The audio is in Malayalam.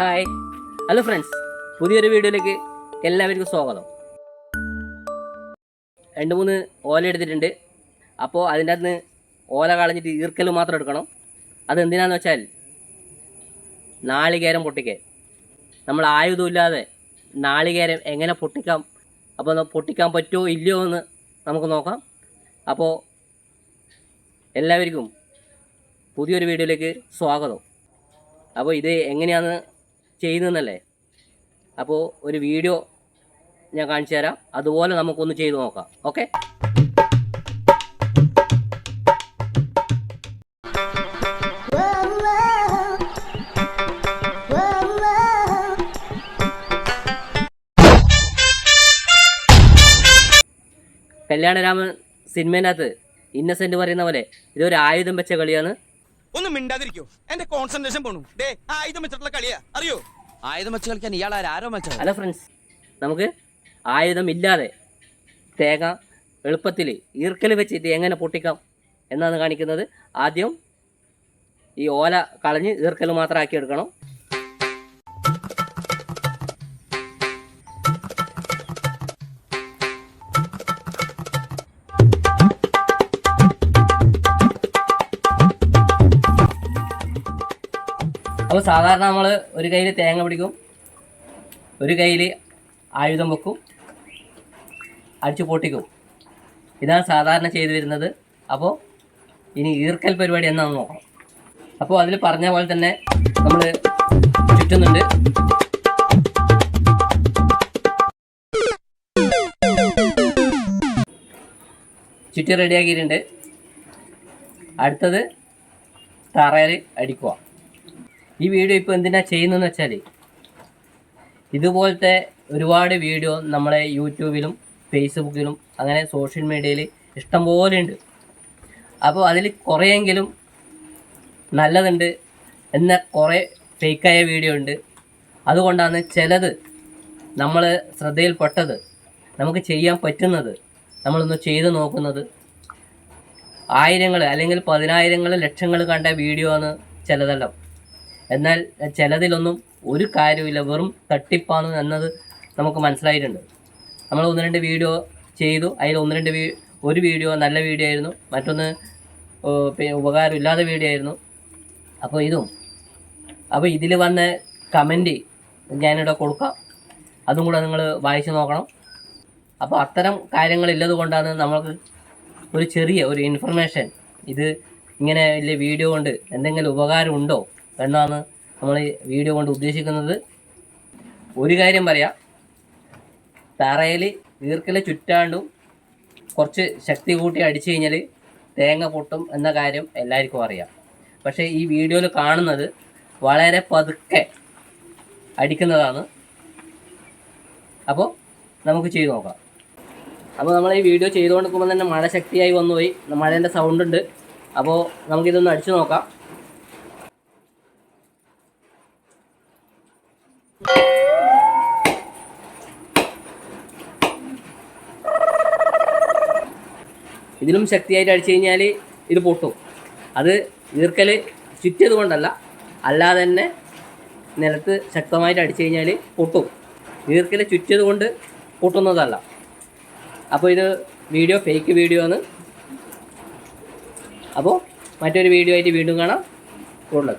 ഹായ്. ഹലോ ഫ്രണ്ട്സ് പുതിയൊരു വീഡിയോയിലേക്ക് എല്ലാവർക്കും സ്വാഗതം. രണ്ട് മൂന്ന് ഓല എടുത്തിട്ടുണ്ട്. അപ്പോൾ അതിന്റെ അകത്ത് ഓല കളഞ്ഞിട്ട് ഈർക്കൽ മാത്രം എടുക്കണം. അതെന്തിനാന്ന് വെച്ചാൽ നാളികേരം പൊട്ടിക്കാൻ. നമ്മൾ ആയുധമില്ലാതെ നാളികേരം എങ്ങനെ പൊട്ടിക്കാം അപ്പോൾ പൊട്ടിക്കാൻ പറ്റുമോ ഇല്ലയോ എന്ന് നമുക്ക് നോക്കാം. അപ്പോൾ എല്ലാവർക്കും പുതിയൊരു വീഡിയോയിലേക്ക് സ്വാഗതം. അപ്പോൾ ഇത് എങ്ങനെയാണ് ചെയ്യുന്നതെന്നല്ലേ? അപ്പോൾ ഒരു വീഡിയോ ഞാൻ കാണിച്ചു തരാം. അതുപോലെ നമുക്കൊന്ന് ചെയ്തു നോക്കാം. ഓക്കെ? കല്യാണരാമൻ സിനിമേന്റെ അകത്ത് ഇന്നസെന്റ് പറയുന്ന പോലെ ഇതൊരു ആയുധം വെച്ച കളിയാണ്. ഒന്ന് മിണ്ടാതിരിക്കോ. എന്റെ കോൺസെൻട്രേഷൻ പോണു. ഡേ ആയുധം വെച്ചിട്ടുള്ള കളിയാ. അറിയോ? ആയുധം വെച്ച് കളിക്കാൻ ഇയാൾ ആരോ? വെച്ചത് ഹലോ ഫ്രണ്ട്സ് നമുക്ക് ആയുധം ഇല്ലാതെ തേങ്ങ എളുപ്പത്തിൽ ഈർക്കൽ വെച്ചിട്ട് എങ്ങനെ പൊട്ടിക്കാം എന്നാണ് കാണിക്കുന്നത്. ആദ്യം ഈ ഓല കളഞ്ഞ് ഈർക്കൽ മാത്രം ആക്കി എടുക്കണം അപ്പോൾ സാധാരണ നമ്മൾ ഒരു കയ്യിൽ തേങ്ങ പിടിക്കും ഒരു കയ്യിൽ ആയുധം വെക്കും അടിച്ചു പൊട്ടിക്കും. ഇതാണ് സാധാരണ ചെയ്തു വരുന്നത്. അപ്പോൾ ഇനി ഈർക്കൽ പരിപാടി എന്നാണ് നോക്കാം അപ്പോൾ അതിൽ പറഞ്ഞ പോലെ തന്നെ നമ്മൾ ചുറ്റുന്നുണ്ട്. ചുറ്റി റെഡിയാക്കിയിട്ടുണ്ട് അടുത്തത് തറയിൽ അടിക്കുക. ഈ വീഡിയോ ഇപ്പോൾ എന്തിനാ ചെയ്യുന്നതെന്ന് വെച്ചാൽ ഇതുപോലത്തെ ഒരുപാട് വീഡിയോ നമ്മളെ യൂട്യൂബിലും ഫേസ്ബുക്കിലും അങ്ങനെ സോഷ്യൽ മീഡിയയിൽ ഇഷ്ടംപോലെ ഉണ്ട്. അപ്പോൾ അതിൽ കുറേയെങ്കിലും നല്ലതുണ്ട് എന്ന കുറേ ഫേക്കായ വീഡിയോ ഉണ്ട്. അതുകൊണ്ടാണ് ചിലത് നമ്മൾ ശ്രദ്ധയിൽപ്പെട്ടത് നമുക്ക് ചെയ്യാൻ പറ്റുന്നത് നമ്മളൊന്ന് ചെയ്ത് നോക്കുന്നത്. ആയിരങ്ങൾ അല്ലെങ്കിൽ പതിനായിരങ്ങൾ ലക്ഷങ്ങൾ കണ്ട വീഡിയോ ആണ് ചിലതെല്ലാം. എന്നാൽ ചിലതിലൊന്നും ഒരു കാര്യമില്ല വെറും തട്ടിപ്പാണ് എന്നത് നമുക്ക് മനസ്സിലായിട്ടുണ്ട്. നമ്മൾ ഒന്ന് രണ്ട് വീഡിയോ ചെയ്തു. അതിൽ ഒന്ന് രണ്ട് ഒരു വീഡിയോ നല്ല വീഡിയോ ആയിരുന്നു. മറ്റൊന്ന് ഉപകാരമില്ലാത്ത വീഡിയോ ആയിരുന്നു. അപ്പോൾ ഇതും. അപ്പോൾ ഇതിൽ വന്ന കമന്റ് ഞാനിവിടെ കൊടുക്കാം. അതും കൂടെ നിങ്ങൾ വായിച്ചു നോക്കണം. അപ്പോൾ അത്തരം കാര്യങ്ങളില്ലത് കൊണ്ടാണ് നമ്മൾക്ക് ഒരു ചെറിയ ഒരു ഇൻഫർമേഷൻ ഇത് ഇങ്ങനെ വലിയ വീഡിയോ കൊണ്ട് എന്തെങ്കിലും ഉപകാരം ഉണ്ടോ എന്നാണ് നമ്മൾ ഈ വീഡിയോ കൊണ്ട് ഉദ്ദേശിക്കുന്നത്? ഒരു കാര്യം പറയാം. തറയിൽ ഈർക്കൽ ചുറ്റാണ്ടും കുറച്ച് ശക്തി കൂട്ടി അടിച്ചു കഴിഞ്ഞാൽ തേങ്ങ പൊട്ടും എന്ന കാര്യം എല്ലാവർക്കും അറിയാം. പക്ഷേ ഈ വീഡിയോയിൽ കാണുന്നത് വളരെ പതുക്കെ അടിക്കുന്നതാണ്. അപ്പോൾ നമുക്ക് ചെയ്തു നോക്കാം. അപ്പോൾ നമ്മൾ ഈ വീഡിയോ ചെയ്തുകൊണ്ടിരിക്കുമ്പോൾ തന്നെ മഴ ശക്തിയായി വന്നുപോയി. മഴേന്റെ സൗണ്ട് ഉണ്ട്. അപ്പോൾ നമുക്കിതൊന്ന് അടിച്ചു നോക്കാം. ഇതിലും ശക്തിയായിട്ട് അടിച്ചു കഴിഞ്ഞാൽ ഇത് പൊട്ടും. അത് ഈർക്കൽ ചുറ്റിയത് കൊണ്ടല്ല അല്ലാതെ തന്നെ നിലത്ത് ശക്തമായിട്ട് അടിച്ചു കഴിഞ്ഞാൽ പൊട്ടും. ഈർക്കൽ ചുറ്റിയത് കൊണ്ട് പൊട്ടുന്നതല്ല. അപ്പോൾ ഇത് വീഡിയോ ഫേക്ക് വീഡിയോ ആണ്. അപ്പോൾ മറ്റൊരു വീഡിയോ ആയിട്ട് വീണ്ടും കാണാം. കൂടുതൽ